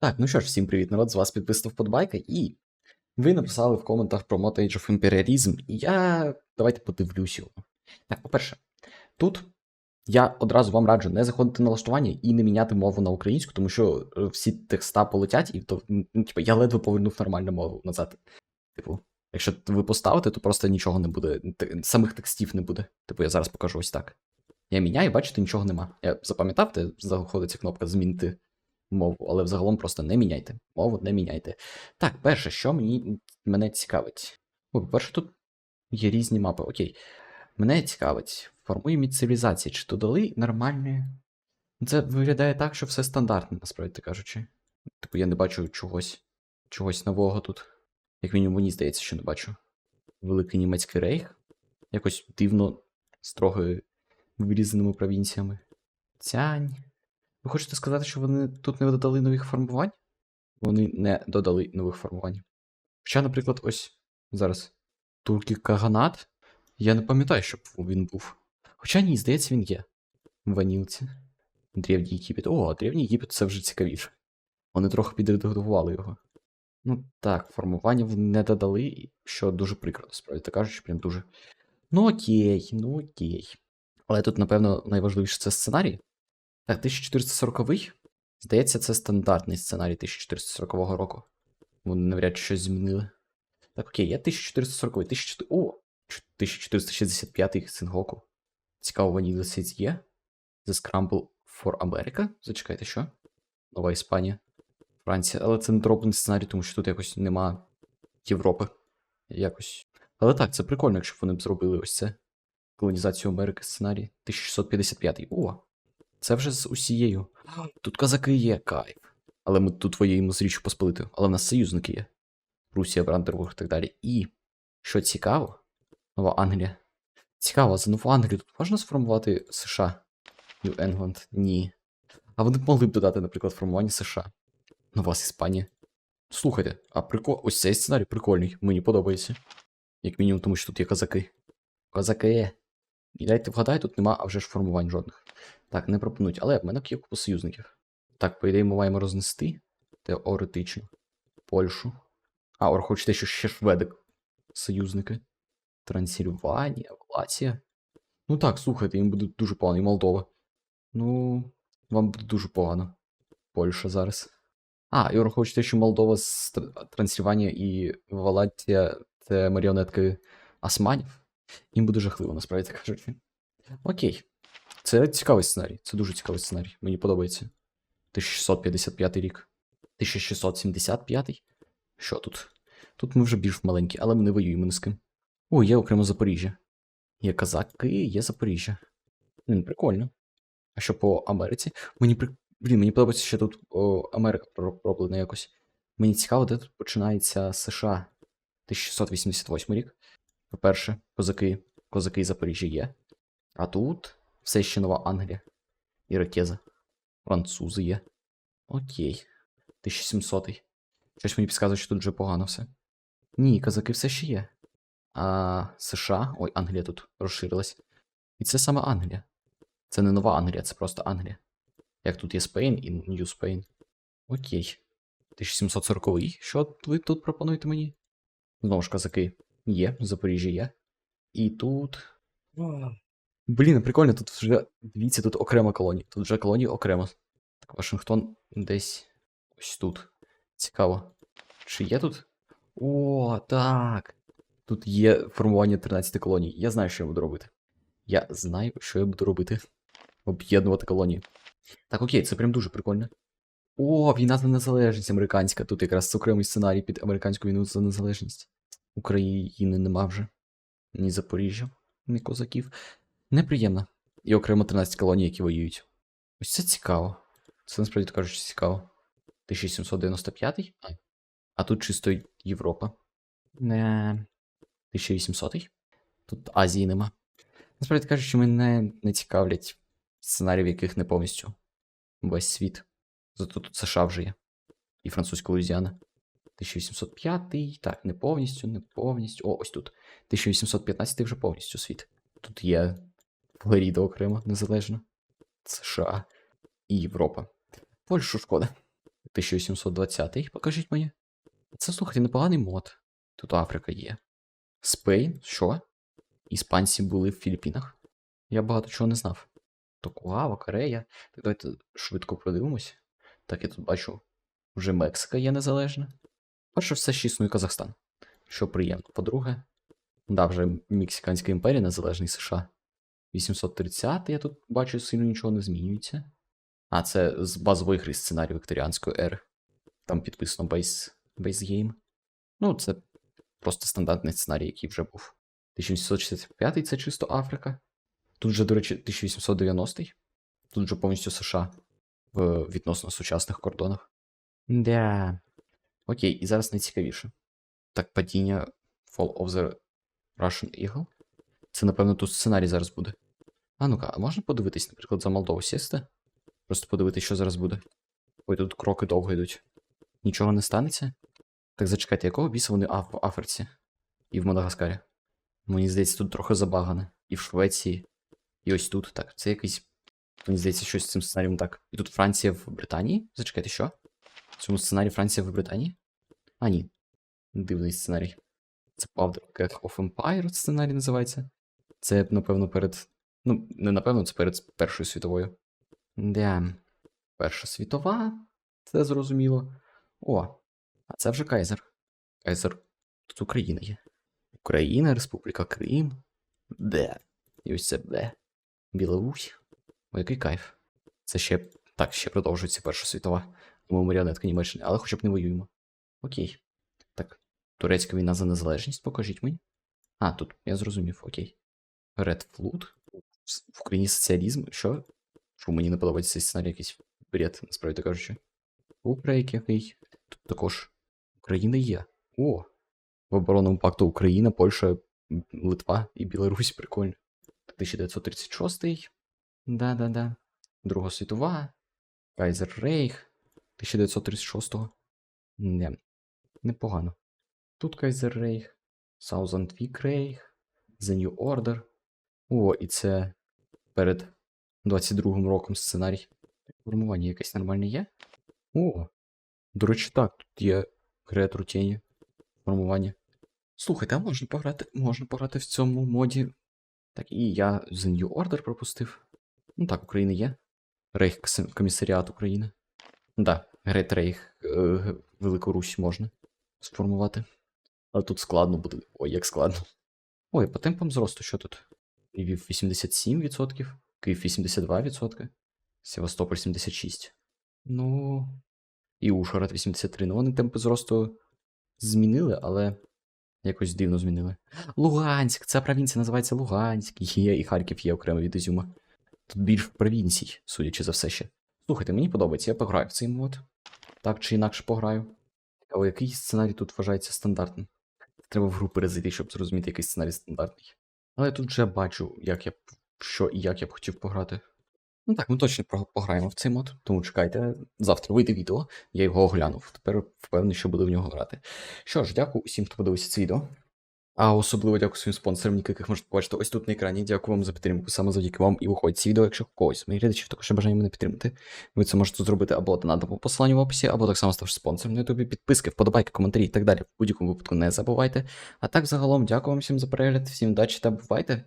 Так, ну що ж, всім привіт, народ, з вас підписав Подбайка, і ви написали в коментах про Mod Age of Imperialism, і я давайте подивлюсь його. Так, по-перше, тут я одразу вам раджу не заходити на налаштування і не міняти мову на українську, тому що е, всі текста полетять, і то, ну, типу, я ледве повернув нормальну мову назад. Типу, якщо ви поставите, то просто нічого не буде, самих текстів не буде. Типу, я зараз покажу ось так. Я міняю, бачите, нічого нема. Я запам'ятав, де знаходиться кнопка змінити мову, але взагалом просто не міняйте. Мову не міняйте. Так, перше, що мені мене цікавить. О, по-перше, тут є різні мапи. Окей. Мене цікавить, формуємо цивілізації, чи додали нормальні. Це виглядає так, що все стандартне, насправді кажучи. Типу, я не бачу чогось, чогось нового тут. Як мінімум, мені здається, що не бачу. Великий німецький рейх. Якось дивно, з трохи вирізаними провінціями. Цянь. Ви хочете сказати, що вони тут не додали нових формувань? Вони не додали нових формувань. Хоча, наприклад, ось зараз Туркій Каганат. Я не пам'ятаю, щоб він був. Хоча ні, здається, він є. Ванілці. Древній Єгипет. О, Древній Єгипет це вже цікавіше. Вони трохи підредагували його. Ну так, формування вони не додали, що дуже прикро, насправді так кажучи, прям дуже. Ну окей, ну окей. Але тут, напевно, найважливіше це сценарій. Так, 1440-й? Здається, це стандартний сценарій 1440 року. Вони навряд чи щось змінили. Так, окей, я 1440 й 1400... О! 1465-й Сингоку. Цікаво, Ванілі Сіць є. The Scramble for America. Зачекайте, що? Нова Іспанія. Франція. Але це не дробний сценарій, тому що тут якось нема Європи. Якось. Але так, це прикольно, якщо б вони б зробили ось це. Колонізацію Америки сценарій. 1655. О! Це вже з усією. Тут козаки є, кайф. Але ми тут воюємо з Річчю Посполитою. Але в нас союзники є. Русія, Брандербург і так далі. І, що цікаво, Нова Англія. Цікаво, за Нову Англію тут можна сформувати США? Нью Енгланд? Ні. А вони б могли б додати, наприклад, формування США. Нова Іспанія. Слухайте, а прикол... ось цей сценарій прикольний, мені подобається. Як мінімум, тому що тут є козаки. Козаки. І дайте вгадай, тут нема, а вже ж формувань жодних. Так, не пропонують, але в мене є купа союзників. Так, по ідеї, ми маємо рознести теоретично Польщу. А, те, що ще шведи союзники. Трансильванія, Латія. Ну так, слухайте, їм буде дуже погано, і Молдова. Ну, вам буде дуже погано. Польща зараз. А, і враховуючи те, що Молдова з Тр- Трансильванія і Валатія це маріонетки Османів. Їм буде жахливо, насправді так кажучи. Окей. Це цікавий сценарій. Це дуже цікавий сценарій. Мені подобається. 1655 рік. 1675. Що тут? Тут ми вже більш маленькі, але ми не воюємо ні з ким. О, є окремо Запоріжжя. Є казаки, є Запоріжжя. Блін, прикольно. А що по Америці? Мені при... Блін, мені подобається, що тут о, Америка про- роблена якось. Мені цікаво, де тут починається США. 1688 рік. По-перше, козаки, козаки і Запоріжжя є. А тут все ще нова Англія. Ірокеза. Французи є. Окей. 1700. -й. Щось мені підказує, що тут вже погано все. Ні, козаки все ще є. А США. Ой, Англія тут розширилась. І це саме Англія. Це не нова Англія, це просто Англія. Як тут є Спейн і Нью Спейн. Окей. 1740-й. Що ви тут пропонуєте мені? Знову ж казаки є, Запоріжжя є. І тут. Блін, прикольно, тут вже. Дивіться, тут окрема колонія. Тут вже колонії окремо. Так, Вашингтон десь ось тут. Цікаво. Чи є тут? О, так. Тут є формування 13 колоній. Я знаю, що я буду робити. Я знаю, що я буду робити. Об'єднувати колонії. Так, окей, це прям дуже прикольно. О, війна за незалежність американська. Тут якраз окремий сценарій під американську війну за незалежність. України нема вже. Ні Запоріжжя, ні козаків. Неприємно. І окремо 13 колоній, які воюють. Ось це цікаво. Це насправді кажучи цікаво. 1795? А, а тут чисто Європа. Не. 1800? Тут Азії нема. Насправді кажучи, мене не цікавлять сценарії, в яких не повністю весь світ. Зато тут США вже є. І французька Луїзіана. 1805. Так, не повністю, не повністю. О, ось тут. 1815 вже повністю світ. Тут є Флоріда окремо, незалежно. США і Європа. Польщу шкода. 1820 покажіть мені. Це, слухайте, непоганий мод. Тут Африка є. Спейн, що? Іспанці були в Філіппінах. Я багато чого не знав. Токугава, Корея. Так давайте швидко продивимось. Так, я тут бачу, вже Мексика є незалежна. Перше, все ще існує Казахстан. Що приємно. По-друге, да, вже Мексиканська імперія незалежний США. 830 я тут бачу, сильно нічого не змінюється. А, це з базової гри сценарію вікторіанської ери. Там підписано base, base game. Ну, це просто стандартний сценарій, який вже був. 1865 це чисто Африка. Тут же, до речі, 1890-й. Тут вже повністю США в відносно сучасних кордонах. Да. Окей, і зараз найцікавіше. Так, падіння Fall of the Russian Eagle. Це, напевно, тут сценарій зараз буде. А ну-ка, а можна подивитись, наприклад, за Молдову сісти? Просто подивитись, що зараз буде. Ой, тут кроки довго йдуть. Нічого не станеться? Так зачекайте, якого біса вони в Африці? І в Мадагаскарі? Мені здається, тут трохи забагане. І в Швеції, і ось тут. Так, це якийсь. Мені здається, щось з цим сценарієм так. І тут Франція в Британії? Зачекайте, що? В цьому сценарії Франція в Британії? А, ні. Дивний сценарій. Це Keg of Empire сценарій називається. Це, напевно, перед. Ну, не напевно, це перед Першою світовою. Да. Перша світова, це зрозуміло. О, а це вже Кайзер. Кайзер. Тут Україна є. Україна, Республіка Крим. Де. І ось це де. Білорусь. О, який кайф. Це ще. Так, ще продовжується Перша світова. Тому маріонетка Німеччини, але хоча б не воюємо. Окей. Так. Турецька війна за незалежність, покажіть мені. А, тут, я зрозумів, окей. Red Flood. В Україні соціалізм. Що? Що мені не подобається цей сценарій якийсь бред, насправді кажучи. Упрейк який. Тут також Україна є. О! В оборонному пакту Україна, Польща, Литва і Білорусь. Прикольно. 1936. Да-да-да. Друга світова. Кайзер Рейх. 1936. Не. Непогано. Тут Кайзер Рейх. Thousand Week Рейх. The New Order. О, і це перед 22-м роком сценарій. Формування якесь нормальне є? О, до речі, так, тут є ретро тіні формування. Слухайте, а можна пограти? Можна пограти в цьому моді. Так, і я The New Order пропустив. Ну так, Україна є. Рейх комісаріат України. Да, Грет Рейх е, Велику Русь можна сформувати. Але тут складно буде. Ой, як складно. Ой, по темпам зросту, що тут? Львів 87%, Київ 82%, Севастополь 76%. Ну. І Ужгород 83%. Ну, вони темпи зросту змінили, але якось дивно змінили. Луганськ, ця провінція називається Луганськ. Є, і Харків є окремо від Ізюма. Тут більш провінцій, судячи за все ще. Слухайте, мені подобається, я пограю в цей мод. Так чи інакше пограю. Але який сценарій тут вважається стандартним? Треба в гру перезайти, щоб зрозуміти, який сценарій стандартний. Але я тут вже бачу, як я б що і як я б хотів пограти. Ну так, ми точно пограємо в цей мод, тому чекайте, завтра вийде відео, я його оглянув. Тепер впевнений, що буду в нього грати. Що ж, дякую усім, хто подивився це відео. А особливо дякую своїм спонсорам, яких можете побачити ось тут на екрані. Дякую вам за підтримку. Саме завдяки вам і виходить ці відео, якщо когось моїх глядачів також бажання мене підтримати. Ви це можете зробити або донатом по посиланню в описі, або так само ставши спонсором на ютубі, підписки, вподобайки, коментарі і так далі. В будь-якому випадку не забувайте. А так загалом, дякую вам всім за перегляд, всім удачі та бувайте!